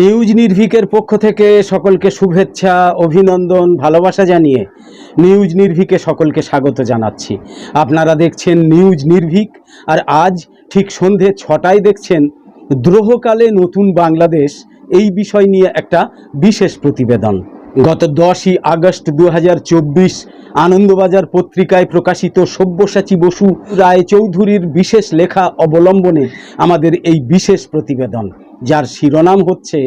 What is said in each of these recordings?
News নির্ভিকের পক্ষ থেকে সকলকে শুভেচ্ছা, অভিনন্দন, ভালোবাসা জানিয়ে নিউজ নির্ভিকে সকলকে স্বাগত জানাচ্ছি। আপনারা দেখছেন নিউজ নির্ভিক, আর আজ ঠিক সন্ধে ছটায় দেখছেন দ্রোহকালে নতুন বাংলাদেশ, এই বিষয় নিয়ে একটা বিশেষ প্রতিবেদন। গত দশই আগস্ট দু হাজার চব্বিশ আনন্দবাজার পত্রিকায় প্রকাশিত সব্যসাচী বসু রায় চৌধুরীর বিশেষ লেখা অবলম্বনে আমাদের এই বিশেষ প্রতিবেদন, যার শিরোনাম হচ্ছে,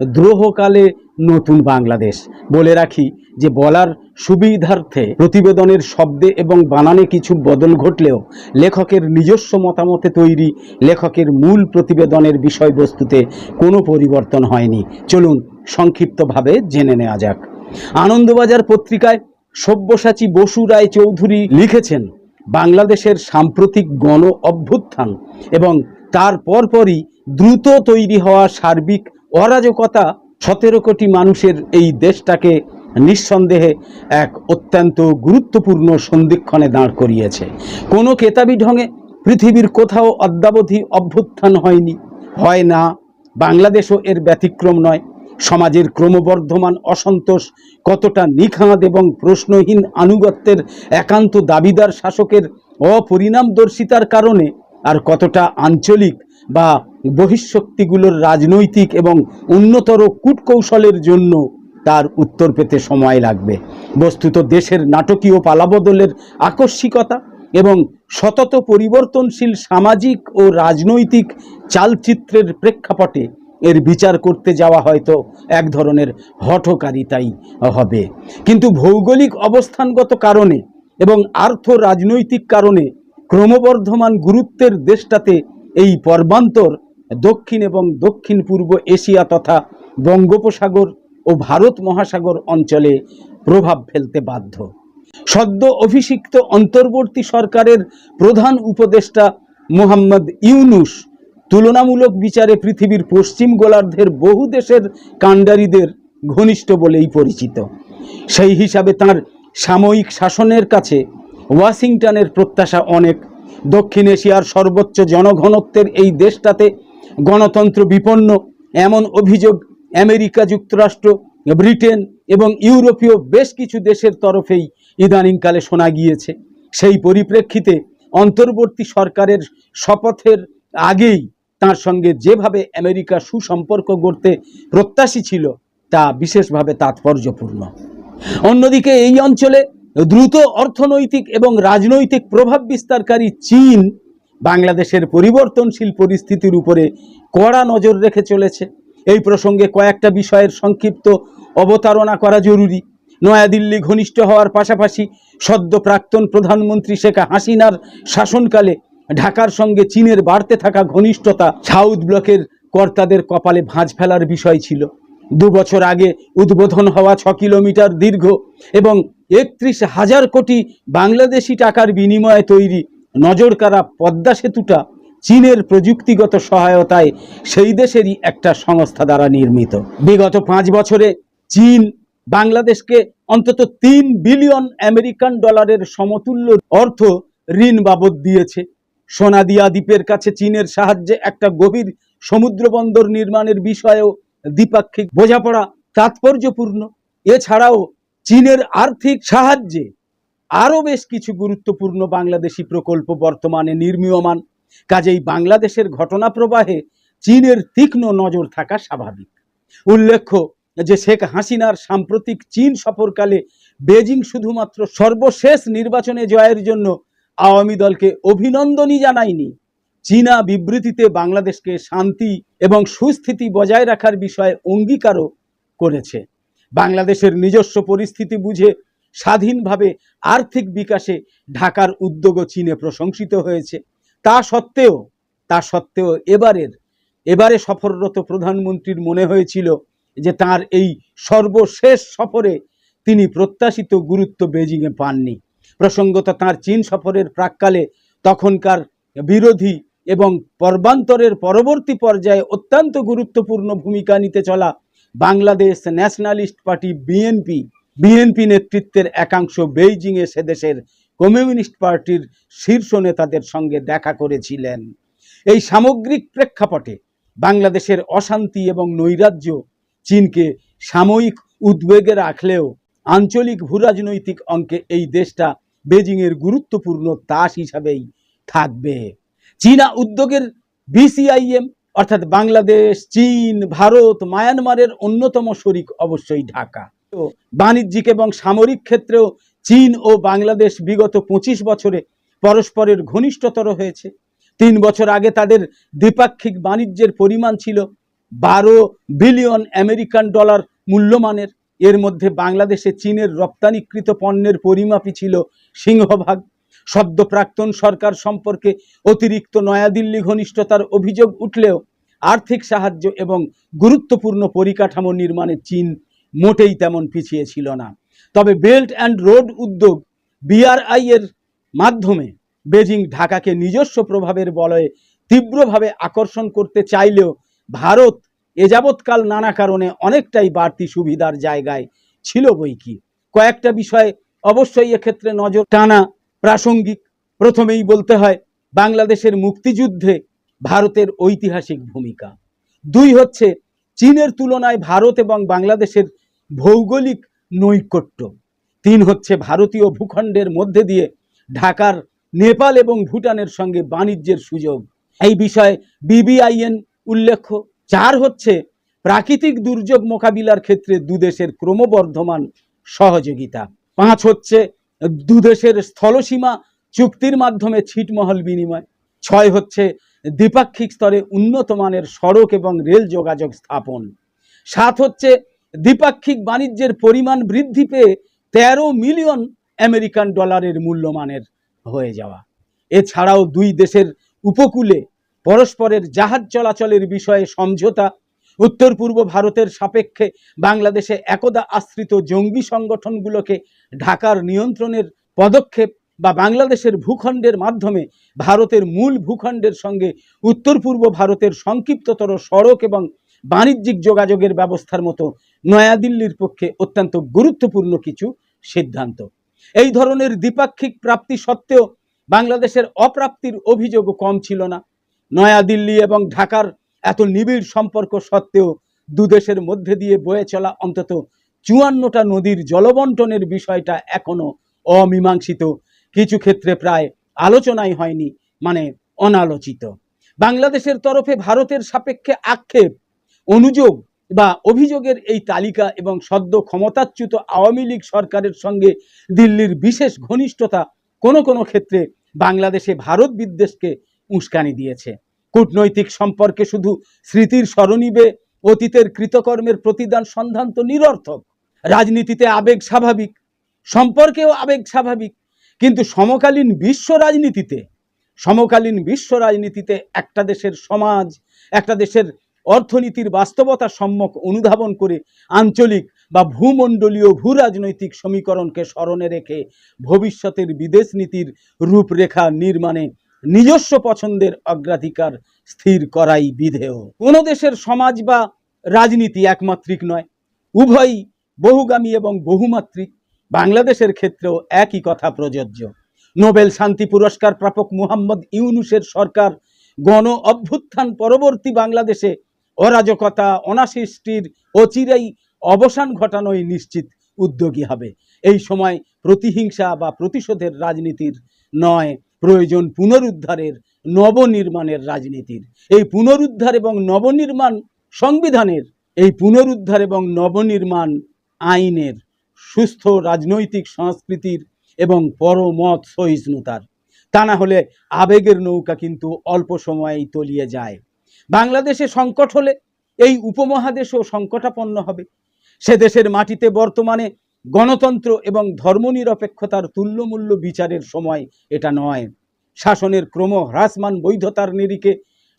দ্রোহকালে নতুন বাংলাদেশ। বলে রাখি যে, বলার সুবিধার্থে প্রতিবেদনের শব্দে এবং বানানে কিছু বদল ঘটলেও লেখকের নিজস্ব মতামতে তৈরি লেখকের মূল প্রতিবেদনের বিষয়বস্তুতে কোনো পরিবর্তন হয়নি। চলুন সংক্ষিপ্তভাবে জেনে নেওয়া যাক। আনন্দবাজার পত্রিকায় সব্যসাচী বসু রায় চৌধুরী লিখেছেন, বাংলাদেশের সাম্প্রতিক গণ অভ্যুত্থান এবং তার পরপরই দ্রুত তৈরি হওয়া সার্বিক অরাজকতা সতেরো কোটি মানুষের এই দেশটাকে নিঃসন্দেহে এক অত্যন্ত গুরুত্বপূর্ণ সন্ধিক্ষণে দাঁড় করিয়েছে। কোনো কেতাবি ঢঙে পৃথিবীর কোথাও অদ্যাবধি অভ্যুত্থান হয়নি, হয় না, বাংলাদেশও এর ব্যতিক্রম নয়। সমাজের ক্রমবর্ধমান অসন্তোষ কতটা নিখাঁদ এবং প্রশ্নহীন আনুগত্যের একান্ত দাবিদার শাসকের অপরিণামদর্শিতার কারণে আর কতটা আঞ্চলিক বা বহিঃশক্তিগুলোর রাজনৈতিক এবং উন্নতর কূটকৌশলের জন্য তার উত্তর পেতে সময় লাগবে। বস্তুত দেশের নাটকীয় পালাবদলের আকস্মিকতা এবং সতত পরিবর্তনশীল সামাজিক ও রাজনৈতিক চালচিত্রের প্রেক্ষাপটে এর বিচার করতে যাওয়া হয়তো এক ধরনের হঠকারিতাই হবে। কিন্তু ভৌগোলিক অবস্থানগত কারণে এবং আর্থ রাজনৈতিক কারণে ক্রমবর্ধমান গুরুত্বের দেশটাতে এই পর্বান্তর দক্ষিণ এবং দক্ষিণ পূর্ব এশিয়া তথা বঙ্গোপসাগর ও ভারত মহাসাগর অঞ্চলে প্রভাব ফেলতে বাধ্য। সদ্য অভিষিক্ত অন্তর্বর্তী সরকারের প্রধান উপদেষ্টা মোহাম্মদ ইউনুস তুলনামূলক বিচারে পৃথিবীর পশ্চিম গোলার্ধের বহু দেশের কাণ্ডারীদের ঘনিষ্ঠ বলেই পরিচিত। সেই হিসাবে তার সাময়িক শাসনের কাছে ওয়াশিংটনের প্রত্যাশা অনেক। দক্ষিণ এশিয়ার সর্বোচ্চ জনঘনত্বের এই দেশটাতে গণতন্ত্র বিপন্ন, এমন অভিযোগ আমেরিকা, যুক্তরাষ্ট্র, ব্রিটেন এবং ইউরোপীয় বেশ কিছু দেশের তরফেই ইদানিংকালে শোনা গিয়েছে। সেই পরিপ্রেক্ষিতে অন্তর্বর্তী সরকারের শপথের আগেই তার সঙ্গে যেভাবে আমেরিকা সুসম্পর্ক গড়তে প্রত্যাশী ছিল, তা বিশেষভাবে তাৎপর্যপূর্ণ। অন্যদিকে এই অঞ্চলে দ্রুত অর্থনৈতিক এবং রাজনৈতিক প্রভাব বিস্তারকারী চীন বাংলাদেশের পরিবর্তনশীল পরিস্থিতির উপরে কড়া নজর রেখে চলেছে। এই প্রসঙ্গে কয়েকটা বিষয়ের সংক্ষিপ্ত অবতারণা করা জরুরি। নয়াদিল্লি ঘনিষ্ঠ হওয়ার পাশাপাশি সদ্য প্রাক্তন প্রধানমন্ত্রী শেখ হাসিনার শাসনকালে ঢাকার সঙ্গে চীনের বাড়তে থাকা ঘনিষ্ঠতা সাউথ ব্লকের কর্তাদের কপালে ভাঁজ ফেলার বিষয় ছিল। দু বছর আগে উদ্বোধন হওয়া ছ কিলোমিটার দীর্ঘ এবং একত্রিশ হাজার কোটি বাংলাদেশি টাকার বিনিময়ে তৈরি নজরকাড়া পদ্মা সেতুটা চীনের প্রযুক্তিগত সহায়তায় সেই দেশেরই একটা সংস্থা দ্বারা নির্মিত। বিগত পাঁচ বছরে চীন বাংলাদেশকে অন্তত তিন বিলিয়ন আমেরিকান ডলারের সমতুল্য অর্থ ঋণ বাবদ দিয়েছে। সোনাদিয়া দ্বীপের কাছে চীনের সাহায্যে একটা গভীর সমুদ্র বন্দর নির্মাণের বিষয়েও দ্বিপাক্ষিক বোঝাপড়া তাৎপর্যপূর্ণ। এছাড়াও চীনের আর্থিক সাহায্যে আরও বেশ কিছু গুরুত্বপূর্ণ বাংলাদেশি প্রকল্প বর্তমানে নির্মীয়মান। কাজেই বাংলাদেশের ঘটনা প্রবাহে চীনের তীক্ষ্ণ নজর থাকা স্বাভাবিক। উল্লেখ্য যে শেখ হাসিনার সাম্প্রতিক চীন সফরকালে বেজিং শুধুমাত্র সর্বশেষ নির্বাচনে জয়ের জন্য আওয়ামী দলকে অভিনন্দনই জানায়নি। চীনা বিবৃতিতে বাংলাদেশকে শান্তি এবং সুস্থিতি বজায় রাখার বিষয়ে অঙ্গীকারও করেছে। বাংলাদেশের নিজস্ব পরিস্থিতি বুঝে স্বাধীনভাবে আর্থিক বিকাশে ঢাকার উদ্যোগও চীনে প্রশংসিত হয়েছে। তা সত্ত্বেও তা সত্ত্বেও এবারের, এবারে সফররত প্রধানমন্ত্রীর মনে হয়েছিল যে তার এই সর্বশেষ সফরে তিনি প্রত্যাশিত গুরুত্ব বেজিংয়ে পাননি। প্রসঙ্গত তার চীন সফরের প্রাককালে তখনকার বিরোধী এবং পর্বান্তরের পরবর্তী পর্যায়ে অত্যন্ত গুরুত্বপূর্ণ ভূমিকা নিতে চলা Bangladesh Nationalist Party BNP BNP নেতৃত্বের একাংশ বেইজিংয়ে সে দেশের কমিউনিস্ট পার্টির শীর্ষ নেতাদের সঙ্গে দেখা করেছিলেন। এই সামগ্রিক প্রেক্ষাপটে বাংলাদেশের অশান্তি এবং নৈরাজ্য চীনকে সাময়িক উদ্বেগে রাখলেও আঞ্চলিক ভূরাজনৈতিক অঙ্কে এই দেশটা বেজিংয়ের গুরুত্বপূর্ণ তাস হিসাবেই থাকবে। চীনা উদ্যোগের বিসিআইএম অর্থাৎ বাংলাদেশ, চীন, ভারত, মায়ানমারের অন্যতম শরিক অবশ্যই ঢাকা। বাণিজ্যিক এবং সামরিক ক্ষেত্রেও চীন ও বাংলাদেশ বিগত পঁচিশ বছরে পরস্পরের ঘনিষ্ঠতর হয়েছে। তিন বছর আগে তাদের দ্বিপাক্ষিক বাণিজ্যের পরিমাণ ছিল বারো বিলিয়ন আমেরিকান ডলার মূল্যমানের। এর মধ্যে বাংলাদেশে চীনের রপ্তানিকৃত পণ্যের পরিমাপই ছিল সিংহভাগ। সদ্য প্রাক্তন সরকার সম্পর্কে অতিরিক্ত নয়াদিল্লি ঘনিষ্ঠতার অভিযোগ উঠলেও আর্থিক সাহায্য এবং গুরুত্বপূর্ণ পরিকাঠামো নির্মাণে চীন মোটেই তেমন পিছিয়ে ছিল না। তবে বেল্ট অ্যান্ড রোড উদ্যোগ বিআরআই এর মাধ্যমে বেজিং ঢাকাকে নিজস্ব প্রভাবের বলয়ে তীব্রভাবে আকর্ষণ করতে চাইলেও ভারত এ যাবৎকাল নানা কারণে অনেকটাই বাড়তি সুবিধার জায়গায় ছিল বই কি। কয়েকটা বিষয়ে অবশ্যই এক্ষেত্রে নজর টানা প্রাসঙ্গিক। প্রথমেই বলতে হয়, বাংলাদেশের মুক্তিযুদ্ধে ভারতের ঐতিহাসিক ভূমিকা। দুই হচ্ছে, চীনের তুলনায় ভারত এবং বাংলাদেশের ভৌগোলিক নৈকট্য। তিন হচ্ছে ভারতীয় ভূখণ্ডের মধ্যে দিয়ে ঢাকার নেপাল এবং ভুটানের সঙ্গে বাণিজ্যের সুযোগ। এই বিষয়ে বিবিআইএন উল্লেখ্য। চার হচ্ছে প্রাকৃতিক দুর্যোগ মোকাবিলার ক্ষেত্রে দুদেশের ক্রমবর্ধমান সহযোগিতা। পাঁচ হচ্ছে দুদেশের স্থলসীমা চুক্তির মাধ্যমে ছিটমহল বিনিময়। ছয় হচ্ছে দ্বিপাক্ষিক স্তরে উন্নত মানের সড়ক এবং রেল যোগাযোগ স্থাপন। সাত হচ্ছে দ্বিপাক্ষিক বাণিজ্যের পরিমাণ বৃদ্ধি পেয়ে তেরো মিলিয়ন আমেরিকান ডলারের মূল্যমানের হয়ে যাওয়া। এছাড়াও দুই দেশের উপকূলে পরস্পরের জাহাজ চলাচলের বিষয়ে সমঝোতা উত্তর পূর্ব ভারতের সাপেক্ষে বাংলাদেশে একদা আশ্রিত জঙ্গি সংগঠনগুলোকে ঢাকার নিয়ন্ত্রণের পদক্ষেপ বা বাংলাদেশের ভূখণ্ডের মাধ্যমে ভারতের মূল ভূখণ্ডের সঙ্গে উত্তর পূর্ব ভারতের সংক্ষিপ্ততর সড়ক এবং বাণিজ্যিক যোগাযোগের ব্যবস্থার মতো নয়াদিল্লির পক্ষে অত্যন্ত গুরুত্বপূর্ণ কিছু সিদ্ধান্ত। এই ধরনের দ্বিপাক্ষিক প্রাপ্তি সত্ত্বেও বাংলাদেশের অপ্রাপ্তির অভিযোগও কম ছিল না। নয়াদিল্লি এবং ঢাকার এত নিবিড় সম্পর্ক সত্ত্বেও দুদেশের মধ্যে দিয়ে বয়ে চলা অন্তত চুয়ান্নটা নদীর জলবন্টনের বিষয়টা এখনও অমীমাংসিত। কিছু ক্ষেত্রে প্রায় আলোচনাই হয়নি মানে অনালোচিত। বাংলাদেশের তরফে ভারতের সাপেক্ষে আক্ষেপ, অনুযোগ বা অভিযোগের এই তালিকা এবং সদ্য ক্ষমতাচ্যুত আওয়ামী লীগ সরকারের সঙ্গে দিল্লির বিশেষ ঘনিষ্ঠতা কোনো কোনো ক্ষেত্রে বাংলাদেশে ভারত বিদ্বেষকে উস্কানি দিয়েছে। কূটনৈতিক সম্পর্কে শুধু স্মৃতির স্মরণীবে অতীতের কৃতকর্মের প্রতিদান সন্ধান তো নিরর্থক। রাজনীতিতে আবেগ স্বাভাবিক, সম্পর্কেও আবেগ স্বাভাবিক, কিন্তু সমকালীন বিশ্ব রাজনীতিতে, সমকালীন বিশ্ব রাজনীতিতে একটা দেশের সমাজ, একটা দেশের অর্থনীতির বাস্তবতা সম্যক অনুধাবন করে আঞ্চলিক বা ভূমণ্ডলীয় ভূ রাজনৈতিক সমীকরণকে স্মরণে রেখে ভবিষ্যতের বিদেশ নীতির রূপরেখা নির্মাণে নিজস্ব পছন্দের অগ্রাধিকার স্থির করাই বিধেয়। কোনো দেশের সমাজ বা রাজনীতি একমাত্রিক নয়। উভয়ই বহুগামী এবং বহুমাত্রিক। বাংলাদেশের ক্ষেত্রেও একই কথা প্রযোজ্য। নোবেল শান্তি পুরস্কার প্রাপক মুহাম্মদ ইউনুসের সরকার গণ অভ্যুত্থান পরবর্তী বাংলাদেশে অরাজকতা, অনাসৃষ্টির অচিরেই অবসান ঘটানোই নিশ্চিত উদ্যোগী হবে। এই সময় প্রতিহিংসা বা প্রতিশোধের রাজনীতির নয়, প্রয়োজন পুনরুদ্ধারের নবনির্মাণের রাজনীতির। এই পুনরুদ্ধার এবং নবনির্মাণ সংবিধানের, এই পুনরুদ্ধার এবং নবনির্মাণ আইনের সুস্থ রাজনৈতিক সংস্কৃতির এবং পরমত সহিষ্ণুতার। তা না হলে আবেগের নৌকা কিন্তু অল্প সময়েই তলিয়ে যায়। বাংলাদেশে সংকট হলে এই উপমহাদেশও সংকটাপন্ন হবে। সে দেশের মাটিতে বর্তমানে গণতন্ত্র এবং ধর্মনিরপেক্ষতার তুল্যমূল্য বিচারের সময় এটা নয়। শাসনের ক্রম হ্রাসমান বৈধতার নিরিখে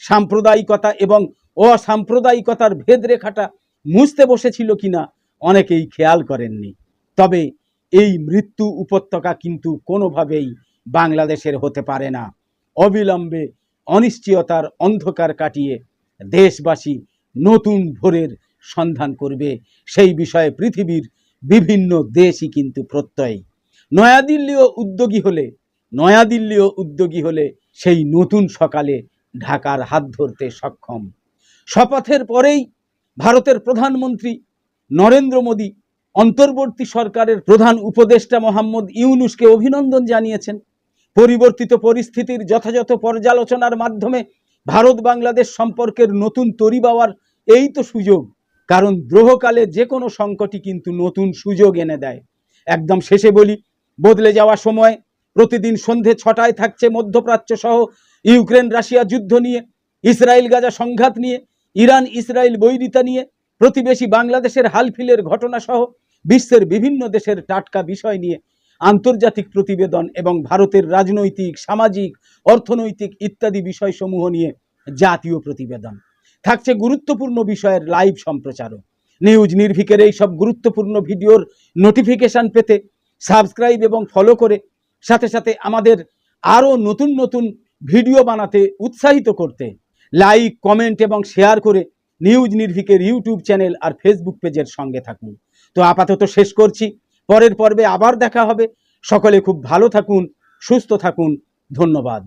সাম্প্রদায়িকতা এবং অসাম্প্রদায়িকতার ভেদরেখাটা মুছতে বসেছিল কিনা অনেকেই খেয়াল করেননি। তবে এই মৃত্যু উপত্যকা কিন্তু কোনোভাবেই বাংলাদেশের হতে পারে না। অবিলম্বে অনিশ্চয়তার অন্ধকার কাটিয়ে দেশবাসী নতুন ভোরের সন্ধান করবে। সেই বিষয়ে পৃথিবীর বিভিন্ন দেশই কিন্তু প্রত্যয়। নয়াদিল্লিও উদ্যোগী হলে, নয়াদিল্লিও উদ্যোগী হলে সেই নতুন সকালে ঢাকার হাত ধরতে সক্ষম। শপথের পরেই ভারতের প্রধানমন্ত্রী নরেন্দ্র মোদী অন্তর্বর্তী সরকারের প্রধান উপদেষ্টা মোহাম্মদ ইউনুসকে অভিনন্দন জানিয়েছেন। পরিবর্তিত পরিস্থিতির যথাযথ পর্যালোচনার মাধ্যমে ভারত বাংলাদেশ সম্পর্কের নতুন তরি পাওয়ার এই তো সুযোগ। কারণ দ্রোহকালে যে কোনো সংকটই কিন্তু নতুন সুযোগ এনে দেয়। একদম শেষে বলি, বদলে যাওয়া সময় প্রতিদিন সন্ধে ছটায় থাকছে মধ্যপ্রাচ্য সহ ইউক্রেন রাশিয়া যুদ্ধ নিয়ে, ইসরায়েল গাজা সংঘাত নিয়ে, ইরান ইসরায়েল বৈরিতা নিয়ে, প্রতিবেশী বাংলাদেশের হালফিলের ঘটনা সহ বিশ্বের বিভিন্ন দেশের টাটকা বিষয় নিয়ে আন্তর্জাতিক প্রতিবেদন এবং ভারতের রাজনৈতিক, সামাজিক, অর্থনৈতিক ইত্যাদি বিষয়সমূহ নিয়ে জাতীয় প্রতিবেদন। থাকছে গুরুত্বপূর্ণ বিষয়ের লাইভ সম্প্রচারও। নিউজ নির্ভিকের এই সব গুরুত্বপূর্ণ ভিডিওর নোটিফিকেশন পেতে সাবস্ক্রাইব এবং ফলো করে সাথে সাথে আমাদের আরও নতুন নতুন ভিডিও বানাতে উৎসাহিত করতে লাইক, কমেন্ট এবং শেয়ার করে নিউজ নির্ভিকের ইউটিউব চ্যানেল আর ফেসবুক পেজের সঙ্গে থাকুন। তো আপাতত শেষ করছি। পরের পর্বে আবার দেখা হবে। সকলে খুব ভালো থাকুন সুস্থ থাকুন। ধন্যবাদ।